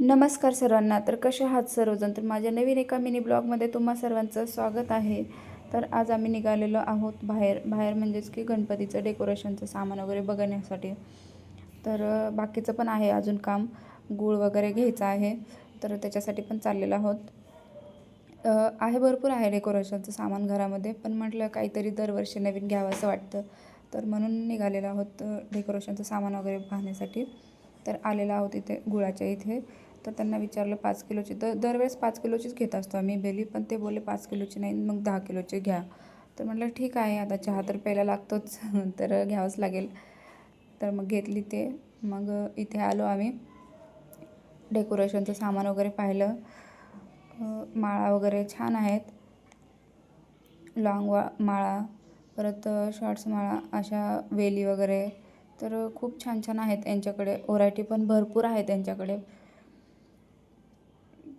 नमस्कार सर्वांना तर कसे आहात सर्वजण? तर माझ्या नवीन एका मिनी ब्लॉगमध्ये तुम्हा सर्वांचं स्वागत आहे. तर आज आम्ही निघालेलो आहोत बाहेर. बाहेर म्हणजेच की गणपतीचं डेकोरेशनचं सामान वगैरे बघण्यासाठी. तर बाकीचं पण आहे अजून काम. गूळ वगैरे घ्यायचं आहे. तर त्याच्यासाठी पण चाललेलो आहोत. आहे भरपूर आहे डेकोरेशनचं सामान घरामध्ये. पण म्हटलं काहीतरी दरवर्षी नवीन घ्यावं असं वाटतं. तर म्हणून निघालेलो आहोत डेकोरेशनचं सामान वगैरे पाहण्यासाठी. तर आलेलो आहोत इथे गुळाच्या इथे. तर त्यांना विचारलं पाच किलोची. तर दरवेळेस पाच किलोचीच घेत असतो आम्ही बेली पण ते बोलले पाच किलोची नाही मग दहा किलोची घ्या. तर म्हटलं ठीक आहे आता चहा तर प्यायला लागतोच तर घ्यावंच लागेल. तर मग घेतली ते. मग इथे आलो आम्ही. डेकोरेशनचं सामान वगैरे पाहिलं. माळा वगैरे छान आहेत. लॉंग वा माळा परत शॉर्ट्स माळा अशा वेली वगैरे. तर खूप छान छान आहेत यांच्याकडे. व्हरायटी पण भरपूर आहे त्यांच्याकडे.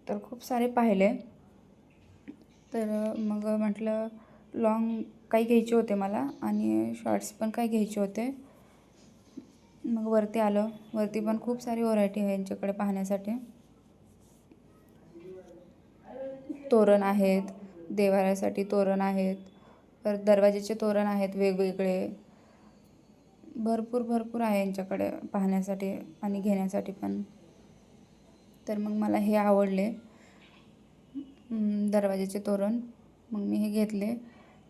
तर खूप सारे पाहिले. तर मग म्हटलं लॉंग काही घ्यायचे होते मला आणि शॉर्ट्स पण काही घ्यायचे होते. मग वरती आलं. वरती पण खूप सारी व्हरायटी आहे यांच्याकडे पाहण्यासाठी. तोरण आहेत देवाऱ्यासाठी तोरण आहेत परत दरवाजेचे तोरण आहेत वेगवेगळे. भरपूर भरपूर आहे यांच्याकडे पाहण्यासाठी आणि घेण्यासाठी पण. तर मग मला हे आवडले. दरवाजाचे दरवाजेचे तोरण. मग मी हे घेतले.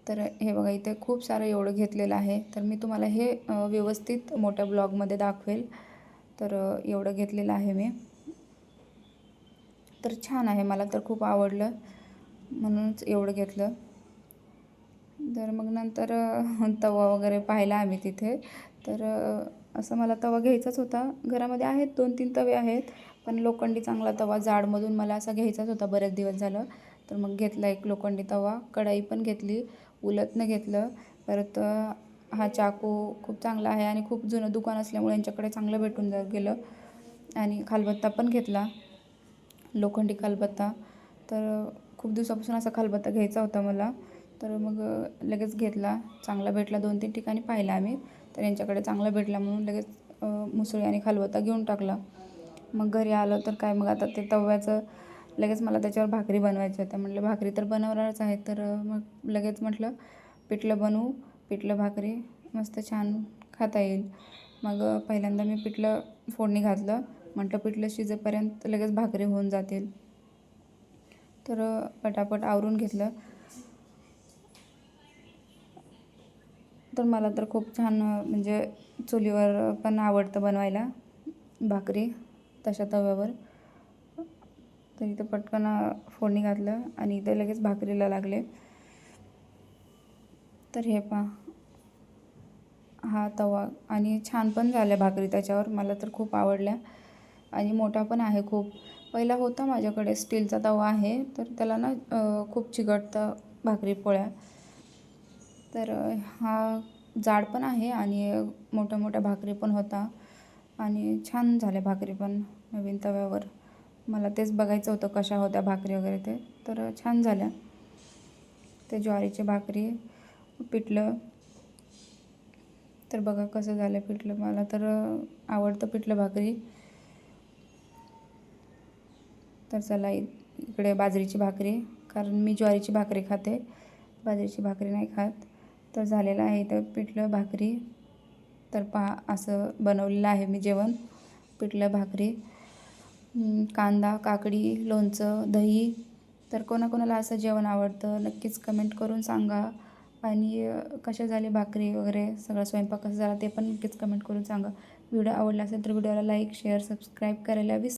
तर हे बघा इथे खूप सारं एवढं घेतलेलं आहे. तर मी तुम्हाला हे व्यवस्थित मोठ्या ब्लॉगमध्ये दाखवेल. तर एवढं घेतलेलं आहे मी. तर छान आहे मला तर खूप आवडलं. म्हणूनच एवढं घेतलं. तर मग नंतर तवा वगैरे पाहिला आम्ही तिथे. तर असं मला तवा घ्यायचाच होता. घरामध्ये आहेत दोन तीन तवे आहेत. पण लोखंडी चांगला तवा जाडमधून मला असा घ्यायचाच होता बरेच दिवस झालं. तर मग घेतला एक लोखंडी तवा कढाई पण घेतली उलतनं घेतलं. परत हा चाकू खूप चांगला आहे आणि खूप जुनं दुकान असल्यामुळे यांच्याकडे चांगलं भेटून जा गेलं. आणि खालबत्ता पण घेतला लोखंडी खालबत्ता. तर खूप दिवसापासून असा खालबत्ता घ्यायचा होता मला. तर मग लगेच घेतला चांगला भेटला दोन तीन ठिकाणी पाहिला आम्ही. तर यांच्याकडे चांगला भेटला म्हणून लगेच मुसळी आणि खालबत्ता घेऊन टाकला. मग घरी आलं तर काय? मग आता ते तव्याचं लगेच मला त्याच्यावर भाकरी बनवायची होत्या. म्हटलं भाकरी तर बनवणारच आहे तर मग लगेच म्हटलं पिठलं बनवू पिठलं भाकरी मस्त छान खाता येईल. मग पहिल्यांदा मी पिठलं फोडणी घातलं. म्हटलं पिठलं शिजेपर्यंत लगेच भाकरी होऊन जातील. तर पटापट आवरून घेतलं. तर मला तर खूप छान म्हणजे चुलीवर पण आवडतं बनवायला भाकरी. तशा तव्यावर. तर इथं पटकन फोडणी घातलं आणि इथं लगेच भाकरीला लागले. तर हे पहा. हा तवा आणि छान पण झाल्या भाकरी त्याच्यावर. मला तर खूप आवडल्या. आणि मोठा पण आहे खूप. पहिला होता माझ्याकडे स्टीलचा तवा आहे. तर त्याला ना खूप चिकटतं भाकरी पोळ्या. तर हा जाड पण आहे आणि मोठ्या मोठ्या भाकरी पण होता. आणि छान झाल्या भाकरी पण नवीन तव्यावर. मला तेच बघायचं होतं कशा होत्या भाकरी वगैरे ते. तर छान झाल्या. ते ज्वारीची भाकरी पिठलं. तर बघा कसं झालं पिठलं. मला तर आवडतं पिठलं भाकरी. तर चला इ- इकडे बाजरीची भाकरी. कारण मी ज्वारीची भाकरी खाते. बाजरीची भाकरी नाही खात. तर झालेलं आहे इथं पिठलं भाकरी. तर पहा असं बनवलेलं आहे मी जेवण. पिठलं भाकरी कांदा काकडी लोणचं दही. तर कोणाकोणाला असं जेवण आवडतं नक्कीच कमेंट करून सांगा. आणि कसे कशा भाकरी वगैरे सगळा स्वयंपाक कसा झाला ते पण नक्कीच कमेंट करून सांगा. व्हिडिओ आवडला असेल तर व्हिडिओला लाईक शेअर सबस्क्राईब करायला विस